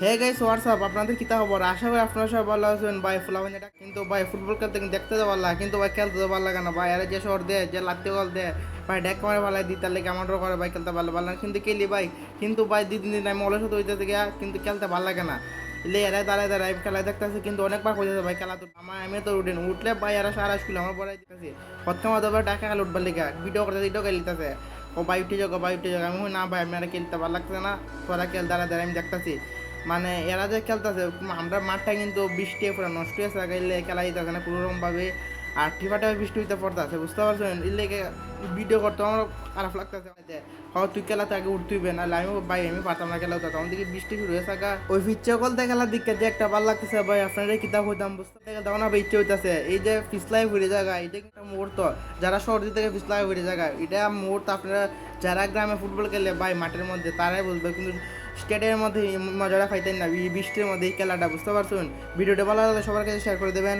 Hey guys WhatsApp আপনাদের কিতা খবর? আশা করি আপনারা সবাই ভালো আছেন। ভাই, ফুলাবেন এটা কিন্তু, ভাই ফুটবল খেলতে দেখতে তো লাগে, কিন্তু ভাই, খেলতে তো লাগে না। ভাই, আরে যে শহর দেয় যে লাত্তি গল দেয় ভাই ডেক মারে ভালো দিতার লেগে আমারও করে ভাই খেলতে ভালো ভালো কিন্তু খেলি ভাই, কিন্তু ভাই, দুই, তিন দিন আমি অলসত হইতেছে গিয়া, কিন্তু খেলতে ভালো লাগে না। লে এরা দাঁড়ায় দাঁড়ায় খেলা দেখতেছে, কিন্তু অনেকবার যাচ্ছে ভাই, খেলা তো আমার আমি তো উঠেন উঠলে ভাই, এরা সারা স্কুল আমার পড়াই দিতেছে। প্রথমে তো টাকা খেলা উঠবার লেগে, ভিডিও করতে ভিডিও খেলে দিতেছে। ও ভাই, উঠে যাও ভাই, উঠে যাও আমি না ভাই, আমি আর খেলতে ভালো লাগছে না। তোরা খেল, দাঁড়ায় দাঁড়ায় আমি দেখতেছি। মানে এরা যে খেলতেছে, আমরা মাঠটা কিন্তু বৃষ্টি পুরো নষ্ট হয়েছে গেলে খেলা দিতেছে না ভাবে আর টিপাটা বৃষ্টি হইতে পড়তেছে, বুঝতে পারছেন? এর ভিডিও করতে আমার খারাপ লাগতেছে। হয় তুই খেলাতে আগে উঠতেইবে না আমি ভাই, আমি পারতাম না খেলা হতো তখন দেখি বৃষ্টি শুরু হয়ে গা ওই পিচ্ছে কলতে খেলার দিকে যে একটা ভালো লাগতেছে, ভাই, আপনারা কিতাব হইতাম, বুঝতে পারলে তখন আবার ইচ্ছে হইতেছে, এই যে ফিসলাই ঘুরে জায়গা এটা একটা মুহূর্ত। যারা শহর থেকে ফিসলাই ঘুরে জায়গা, এটা মুহূর্ত আপনারা, যারা গ্রামে ফুটবল খেলে, ভাই, মাঠের মধ্যে, তারাই বুঝবে। কিন্তু স্টেডিয়ামের মধ্যে মজা মজাটা পাইতেন না বৃষ্টির মধ্যে এই খেলাটা, বুঝতে পারছেন? ভিডিওটা ভালো লাগলে সবার কাছে শেয়ার করে দেবেন।